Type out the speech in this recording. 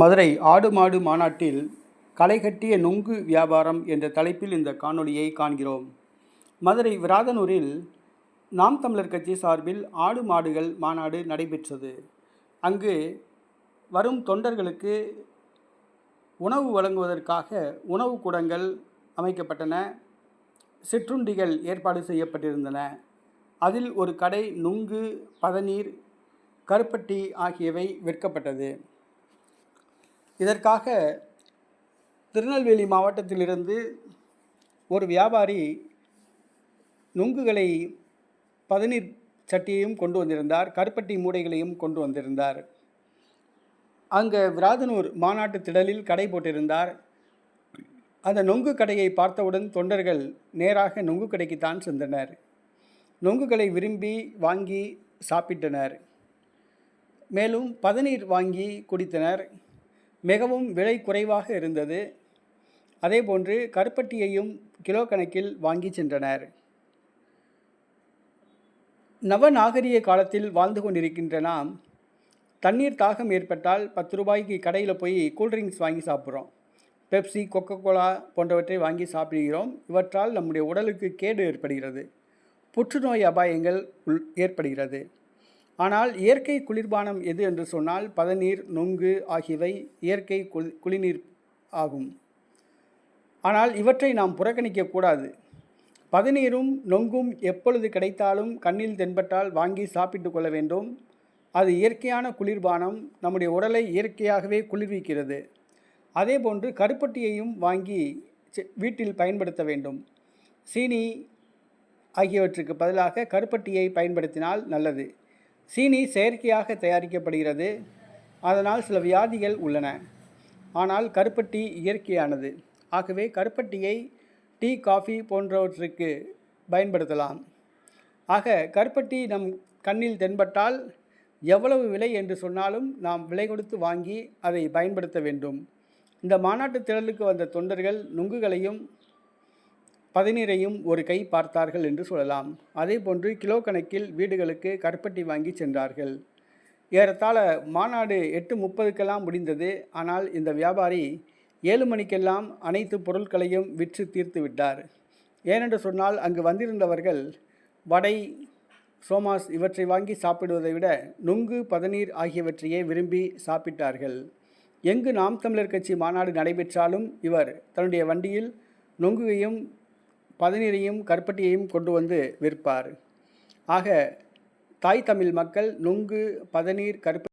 மதுரை ஆடு மாடு மாநாட்டில் களைகட்டிய நுங்கு வியாபாரம் என்ற தலைப்பில் இந்த காணொளியை காண்கிறோம். மதுரை விராதனூரில் நாம் தமிழர் கட்சி சார்பில் ஆடு மாடுகள் மாநாடு நடைபெற்றது. அங்கு வரும் தொண்டர்களுக்கு உணவு வழங்குவதற்காக உணவு கூடங்கள் அமைக்கப்பட்டன. சிற்றுண்டிகள் ஏற்பாடு செய்யப்பட்டிருந்தன. அதில் ஒரு கடை நுங்கு பதநீர் கருப்பட்டி ஆகியவை விற்கப்பட்டது. இதற்காக திருநெல்வேலி மாவட்டத்திலிருந்து ஒரு வியாபாரி நுங்குகளை பதநீர் சட்டியையும் கொண்டு வந்திருந்தார் கருப்பட்டி மூடைகளையும் கொண்டு வந்திருந்தார். அங்கே விராதனூர் மாநாட்டு திடலில் கடை போட்டிருந்தார். அந்த நொங்கு கடையை பார்த்தவுடன் தொண்டர்கள் நேராக நொங்கு கடைக்குத்தான் சென்றனர். நொங்குகளை விரும்பி வாங்கி சாப்பிட்டனர். மேலும் பதநீர் வாங்கி குடித்தனர். மிகவும் விலை குறைவாக இருந்தது. அதேபோன்று கருப்பட்டியையும் கிலோ கணக்கில் வாங்கி சென்றனர். நவநாகரிக காலத்தில் வாழ்ந்து கொண்டிருக்கின்ற நாம் தண்ணீர் தாகம் ஏற்பட்டால் பத்து ரூபாய்க்கு கடையில் போய் கூல்ட்ரிங்க்ஸ் வாங்கி சாப்பிட்றோம். பெப்சி கொக்கோ கோலா போன்றவற்றை வாங்கி சாப்பிடுகிறோம். இவற்றால் நம்முடைய உடலுக்கு கேடு ஏற்படுகிறது. புற்றுநோய் அபாயங்கள் உள் ஏற்படுகிறது. ஆனால் இயற்கை குளிர்பானம் எது என்று சொன்னால் பதநீர் நொங்கு ஆகியவை இயற்கை குளி குளிநீர் ஆகும். ஆனால் இவற்றை நாம் புறக்கணிக்கக்கூடாது பதநீரும் நொங்கும் எப்பொழுது கிடைத்தாலும் கண்ணில் தென்பட்டால் வாங்கி சாப்பிட்டு கொள்ள வேண்டும். அது இயற்கையான குளிர்பானம் நம்முடைய உடலை இயற்கையாகவே குளிர்விக்கிறது. அதேபோன்று கருப்பட்டியையும் வாங்கி வீட்டில் பயன்படுத்த வேண்டும். சீனி ஆகியவற்றுக்கு பதிலாக கருப்பட்டியை பயன்படுத்தினால் நல்லது. சீனி செயற்கையாக தயாரிக்கப்படுகிறது. அதனால் சில வியாதிகள் உள்ளன. ஆனால் கருப்பட்டி இயற்கையானது. ஆகவே கருப்பட்டியை டீ காஃபி போன்றவற்றுக்கு பயன்படுத்தலாம். ஆக கருப்பட்டி நம் கண்ணில் தென்பட்டால் எவ்வளவு விலை என்று சொன்னாலும் நாம் விலை கொடுத்து வாங்கி அதை பயன்படுத்த வேண்டும். இந்த மாநாட்டு திரளுக்கு வந்த தொண்டர்கள் நுங்குகளையும் பதநீரையும் ஒரு கை பார்த்தார்கள் என்று சொல்லலாம். அதேபோன்று கிலோ கணக்கில் வீடுகளுக்கு கருப்பட்டி வாங்கி சென்றார்கள். ஏறத்தாழ மாநாடு எட்டு முப்பதுக்கெல்லாம் முடிந்தது. ஆனால் இந்த வியாபாரி ஏழு மணிக்கெல்லாம் அனைத்து பொருட்களையும் விற்று தீர்த்து விட்டார். ஏனென்று சொன்னால் அங்கு வந்திருந்தவர்கள் வடை சோமாஸ் இவற்றை வாங்கி சாப்பிடுவதை விட நுங்கு பதநீர் ஆகியவற்றையே விரும்பி சாப்பிட்டார்கள். எங்கு நாம் தமிழர் கட்சி மாநாடு நடைபெற்றாலும் இவர் தன்னுடைய வண்டியில் நொங்குகையும் பதநீரையும் கருப்பட்டியையும் கொண்டு வந்து விற்பார். ஆக தாய் தமிழ் மக்கள் நுங்கு பதநீர் கருப்பட்டி